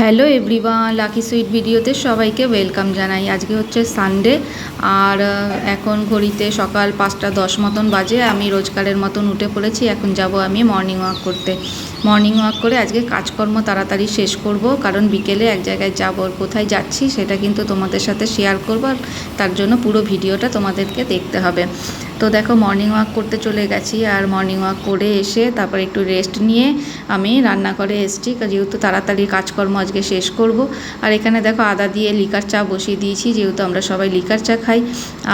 Hello everyone, lucky sweet ভিডিওতে সবাইকে welcome জানাই। আজকে হচ্ছে সানডে, আর এখন ঘড়িতে সকাল পাঁচটা দশ মতন বাজে, আমি রোজকারের মতন উঠে পড়েছি, এখন যাব আমি মর্নিং ওয়াক করতে। মর্নিং ওয়াক করে আজকে কাজকর্ম তাড়াতাড়ি শেষ করব, কারণ বিকেলে এক জায়গায় যাব কোথায় যাচ্ছি, সেটা কিন্তু তোমাদের সাথে শেয়ার করব, আর তার জন্য পুরো ভিডিওটা তোমাদেরকে দেখতে হবে। তো দেখো মর্নিং ওয়াক করতে চলে গেছি আর মর্নিং ওয়াক করে এসে তারপর একটু রেস্ট নিয়ে আমি রান্নাঘরে এসেছি। যেহেতু তাড়াতাড়ি কাজকর্ম আজকে শেষ করব। আর এখানে দেখো আদা দিয়ে লিকার চা বসিয়ে দিয়েছি, যেহেতু আমরা সবাই লিকার চা খাই।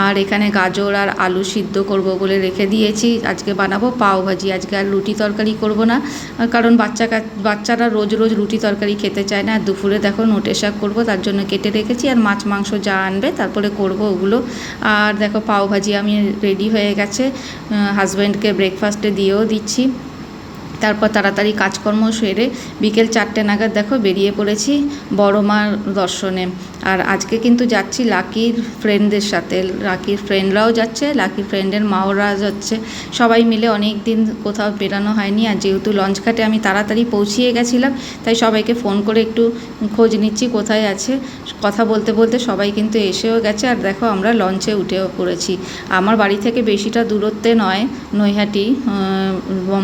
আর এখানে গাজর আর আলু সিদ্ধ করব বলে রেখে দিয়েছি। আজকে বানাবো পাও ভাজি, আজকে আর রুটি তরকারি করব না। কারণ বাচ্চা বাচ্চারা রোজ রোজ রুটি তরকারি খেতে চায় না। আর দুপুরে দেখো নোটে শাক করব, তার জন্য কেটে রেখেছি। আর মাছ, মাংস যা আনবে তারপরে করব ওগুলো। আর দেখো পাও ভাজি আমি রেডি হয়ে গেছে। হাজব্যান্ডকে ব্রেকফাস্টে দিয়েও দিচ্ছি। তারপর তাড়াতাড়ি কাজকর্ম সেরে বিকেল চারটে নাগাদ দেখো বেরিয়ে পড়েছি বড় মার দর্শনে। আর আজকে কিন্তু যাচ্ছি লাকির ফ্রেন্ডদের সাথে। লাকির ফ্রেন্ডরাও যাচ্ছে, লাকির ফ্রেন্ডের মাওরা যাচ্ছে। সবাই মিলে অনেক দিন কোথাও বেরানো হয়নি আর যেহেতু লঞ্চ ঘাটে আমি তাড়াতাড়ি পৌঁছিয়ে গেছিলাম, তাই সবাইকে ফোন করে একটু খোঁজ নিচ্ছি কোথায় আছে। কথা বলতে বলতে সবাই কিন্তু এসেও গেছে আর দেখো আমরা লঞ্চে উঠেও পড়েছি। আমার বাড়ি থেকে বেশিটা দূরত্বে নয়, নৈহাটি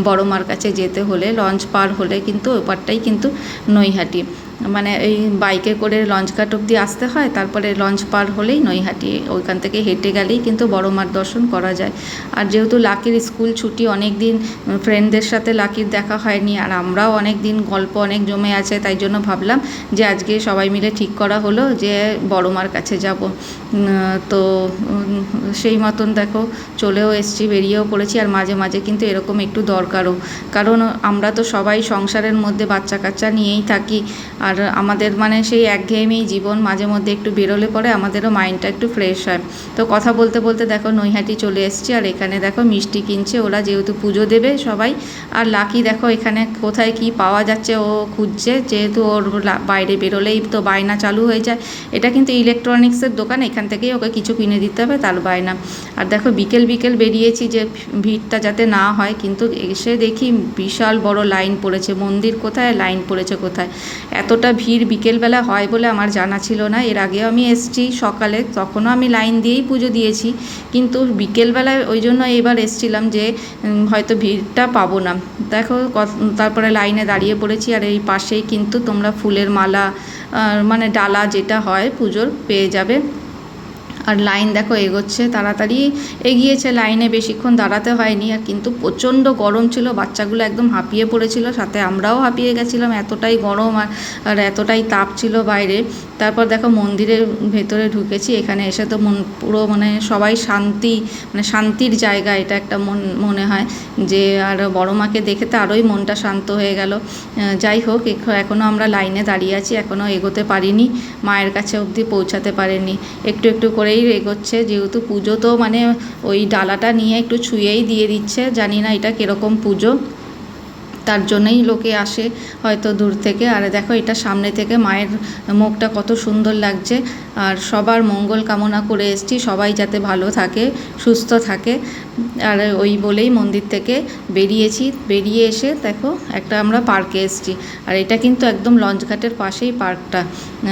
বড়মার কাছে যেতে হলে লঞ্চ পার হলে কিন্তু ওপারটাই কিন্তু নৈহাটি। মানে এই বাইকে করে লঞ্চ ঘাট অবধি আসতে হয়, তারপরে লঞ্চ পার হলেই নৈহাটি, ওইখান থেকে হেঁটে গেলেই কিন্তু বড় মার দর্শন করা যায়। আর যেহেতু লাকির স্কুল ছুটি অনেক দিন ফ্রেন্ডদের সাথে লাকির দেখা হয়নি, আর আমরাও অনেক দিন গল্প অনেক জমে আছে, তাই জন্য ভাবলাম যে আজকে সবাই মিলে ঠিক করা হলো যে বড় মার কাছে যাব। তো সেই মতন দেখো, চলেও এসছি, বেরিয়েও পড়েছি, আর মাঝে মাঝে কিন্তু এরকম একটু দরকারও। কারণ আমরা তো সবাই সংসারের মধ্যে বাচ্চা কাচ্চা নিয়েই থাকি আর আমাদের মানে সেই একঘেয়েমি জীবন মাঝে মধ্যে একটু বেরোলে পরে আমাদেরও মাইন্ডটা একটু ফ্রেশ হয়। তো কথা বলতে বলতে দেখো নৈহাটি চলে এসছি আর এখানে দেখো মিষ্টি কিনছে ওরা যেহেতু পুজো দেবে সবাই। আর লাকি দেখো এখানে কোথায় কি পাওয়া যাচ্ছে ও খুঁজছে, যেহেতু ওর বাইরে বেরোলেই তো বায়না চালু হয়ে যায়। এটা কিন্তু ইলেকট্রনিক্সের দোকান, এখান থেকেই ওকে কিছু কিনে দিতে হবে, তার বায়না। আর দেখো বিকেল বিকেল বেরিয়েছি যে ভিড়টা যাতে না হয়, কিন্তু এসে দেখি বিশাল বড় লাইন পড়েছে। মন্দির কোথায়? লাইন পড়েছে কোথায়? এতটা ভিড় বিকেলবেলা হয় বলে আমার জানা ছিল না, এর আগেও আমি এসছি সকালে, তখনও আমি লাইন দিয়েই পুজো দিয়েছি। কিন্তু বিকেলবেলায় ওই জন্য এবার এসছিলাম যে হয়তো ভিড়টা পাবো না। দেখো তারপরে লাইনে দাঁড়িয়ে পড়েছি আর এই পাশেই কিন্তু তোমরা ফুলের মালা মানে ডালা যেটা হয় পুজোর পেয়ে যাবে। আর লাইন দেখো এগোচ্ছে, তাড়াতাড়ি এগিয়েছে লাইনে, বেশিক্ষণ দাঁড়াতে হয়নি আর কিন্তু প্রচণ্ড গরম ছিল, বাচ্চাগুলো একদম হাঁপিয়ে পড়েছিল, সাথে আমরাও হাঁপিয়ে গেছিলাম, এতটাই গরম আর এতটাই তাপ ছিল বাইরে। তারপর দেখো মন্দিরের ভেতরে ঢুকেছি, এখানে এসে তো মন, পুরো মানে সবাই শান্তি মানে শান্তির জায়গা এটা একটা মন, মনে হয় যে আর বড় মাকে দেখে তো আরোই মনটা শান্ত হয়ে গেল। যাই হোক এখনও আমরা লাইনে দাঁড়িয়ে আছি এখনও এগোতে পারিনি, মায়ের কাছে অবধি পৌঁছাতে পারেনি। একটু একটু করেই এগোচ্ছে, যেহেতু পুজো তো মানে ওই ডালাটা নিয়ে একটু ছুঁয়েই দিয়ে দিচ্ছে, জানি না এটা কীরকম পুজো। তার জন্যই লোকে আসে হয়তো দূর থেকে। আর দেখো, এটা সামনে থেকে মায়ের মুখটা কত সুন্দর লাগছে। আর সবার মঙ্গল কামনা করে এসছি, সবাই যাতে ভালো থাকে, সুস্থ থাকে। আর ওই বলেই মন্দির থেকে বেরিয়েছি। বেরিয়ে এসে দেখো, একটা আমরা পার্কে এসছি। আর এটা কিন্তু একদম লঞ্চঘাটের পাশেই পার্কটা।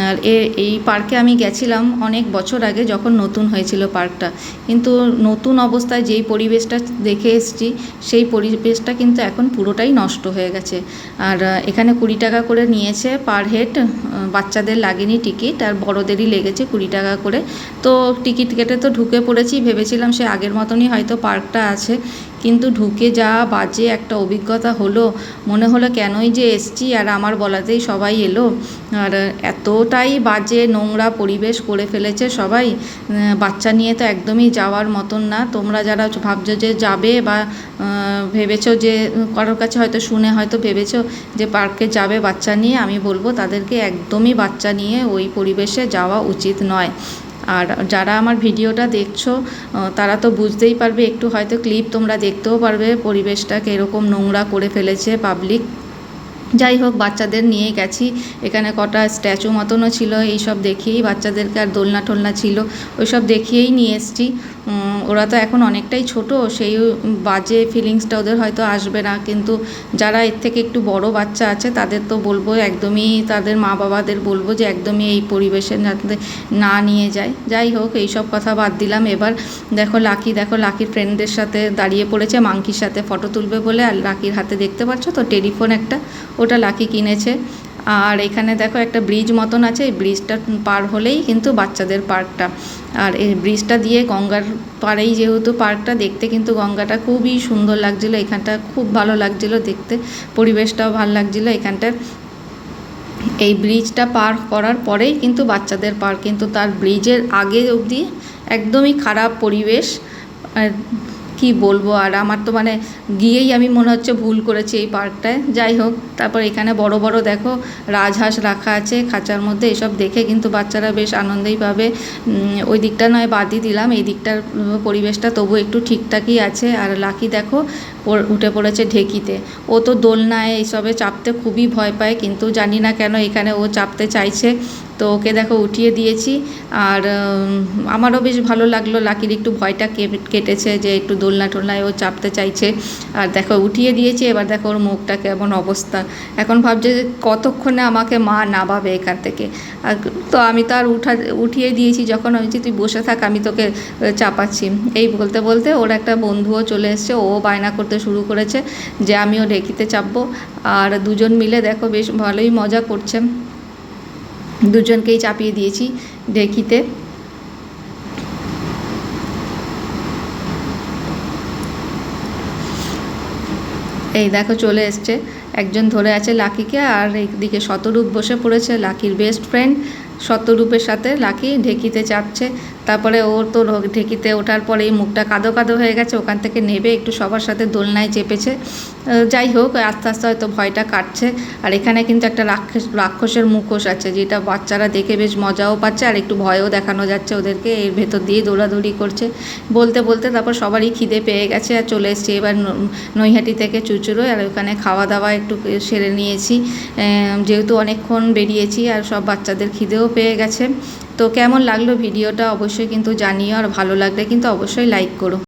আর এই পার্কে আমি গেছিলাম অনেক বছর আগে যখন নতুন হয়েছিল পার্কটা। কিন্তু নতুন অবস্থায় যেই পরিবেশটা দেখে এসছি, সেই পরিবেশটা কিন্তু এখন পুরোটাই নষ্ট হয়ে গেছে। আর এখানে কুড়ি টাকা করে নিয়েছে পার হেড বাচ্চাদের লাগেনি টিকিট আর বড়দেরই লেগেছে কুড়ি টাকা করে। তো টিকিট কেটে তো ঢুকে পড়েছি, ভেবেছিলাম সে আগের মতনই হয়তো পার্কটা আছে। কিন্তু ঢুকে যা বাজে একটা অভিজ্ঞতা হলো। মনে হলো কেনই যে এসছি আর আমার বলাতেই সবাই এলো। আর এতটাই বাজে নোংরা পরিবেশ করে ফেলেছে সবাই। বাচ্চা নিয়ে তো একদমই যাওয়ার মতন না। তোমরা যারা ভাবছ যে যাবে বা ভেবেছো যে, কারোর কাছে হয়তো শুনে হয়তো ভেবেছো যে পার্কে যাবে বাচ্চা নিয়ে, আমি বলব তাদেরকে একদমই বাচ্চা নিয়ে ওই পরিবেশে যাওয়া উচিত নয়। আর যারা আমার ভিডিওটা দেখছ তারা তো বুঝতেই পারবে, একটু হয়তো ক্লিপ তোমরা দেখতেও পারবে, পরিবেশটা কীরকম নোংরা করে ফেলেছে পাবলিক যাই হোক, বাচ্চাদের নিয়ে গেছি। এখানে কটা স্ট্যাচু মতনও ছিল, এইসব দেখিয়েই বাচ্চাদেরকে আর দোলনা টোলনা ছিল। ওইসব দেখিয়েই নিয়ে এসছি। ওরা তো এখন অনেকটাই ছোট, সেই বাজে ফিলিংসটা ওদের হয়তো আসবে না। কিন্তু যারা এর থেকে একটু বড় বাচ্চা আছে, তাদের তো বলব একদমই, তাদের মা বাবাদের বলব যে একদমই এই পরিবেশে যাতে না নিয়ে যায়। যাই হোক, এইসব কথা বাদ দিলাম। এবার দেখো লাকি, দেখো লাকির ফ্রেন্ডদের সাথে দাঁড়িয়ে পড়েছে, মাংকির সাথে ফটো তুলবে বলে। আর লাকির হাতে দেখতে পাচ্ছ তো, টেলিফোন একটা। ওটা লাকি কিনেছে। আর এখানে দেখো একটা ব্রিজ মতন আছে, এই ব্রিজটা পার হলেই কিন্তু বাচ্চাদের পার্কটা। আর এই ব্রিজটা দিয়ে গঙ্গার পাড়েই যেহেতু পার্কটা, দেখতে কিন্তু গঙ্গাটা খুবই সুন্দর লাগছিল। এখানটা খুব ভালো লাগছিল দেখতে, পরিবেশটাও ভালো লাগছিল এখানটার। এই ব্রিজটা পার করার পরেই কিন্তু বাচ্চাদের পার্ক, কিন্তু তার ব্রিজের আগে অবধি একদমই খারাপ পরিবেশ, আর কী বলব? আর আমার তো মানে গিয়েই আমি মনে হচ্ছে ভুল করেছি এই পার্কটায়। যাই হোক, তারপর এখানে বড় বড় দেখো রাজহাঁস রাখা আছে, খাঁচার মধ্যে এসব দেখে কিন্তু বাচ্চারা বেশ আনন্দেই পাবে। ওই দিকটা নয়, বাদই দিলাম। এই দিকটার পরিবেশটা তবু একটু ঠিকঠাকই আছে। আর লাকি দেখো উঠে পড়েছে ঢেকিতে। ও তো দোলনায় এইসবে চাপতে খুবই ভয় পায়, কিন্তু জানি না কেন এখানে ও চাপতে চাইছে। তো ওকে দেখো উঠিয়ে দিয়েছি। আর আমারও বেশ ভালো লাগল। লাকির একটু ভয়টা কেটেছে যে একটু দোলনা টোলনায় ও চাপতে চাইছে। আর দেখো উঠিয়ে দিয়েছি, এবার দেখো ওর মুখটা কেমন অবস্থা। এখন ভাবছে যে কতক্ষণে আমাকে মা নামাবে এখান থেকে। আর তো আমি তো আর উঠা, উঠিয়ে দিয়েছি যখন আমি তুই বসে থাক, আমি তোকে চাপাচ্ছি। এই বলতে বলতে ওর একটা বন্ধুও চলে এসছে। ও বায়না করতে শুরু করেছে যে, আমিও ঢেকিতে চাপবো। আর দুজন মিলে দেখো বেশ ভালোই মজা করছে। দুজনকেই চাপিয়ে দিয়েছি ঢেকিতে এই দেখো চলে এসছে। একজন ধরে আছে লাকিকে আর এইদিকে শতরূপ বসে পড়েছে, লাকির বেস্ট ফ্রেন্ড শতরূপের সাথে লাকি ঢেকিতে চাপছে। তারপরে ওর তো ঢেকিতে ওঠার পরে এই মুখটা কাদো কাদো হয়ে গেছে। ওখান থেকে নেবে, একটু সবার সাথে দোলনায় চেপেছে। যাই হোক, আস্তে আস্তে হয়তো ভয়টা কাটছে। আর এখানে কিন্তু একটা রাক্ষস, রাক্ষসের মুখোশ আছে, যেটা বাচ্চারা দেখে বেশ মজাও পাচ্ছে, আর একটু ভয়ও দেখানো যাচ্ছে ওদেরকে। এর ভেতর দিয়ে দৌড়াদৌড়ি করছে। বলতে বলতে তারপর সবারই খিদে পেয়ে গেছে, আর চলে এসছে এবার নৈহাটি থেকে চুচুড়ো, আর ওখানে খাওয়া দাওয়া একটু সেরে নিয়েছি। যেহেতু অনেকক্ষণ বেরিয়েছি, আর সব বাচ্চাদের খিদেও পেয়ে গেছে। তো কেমন লাগল ভিডিওটা অবশ্যই কিন্তু জানিও, আর ভালো লাগলে কিন্তু অবশ্যই লাইক করো।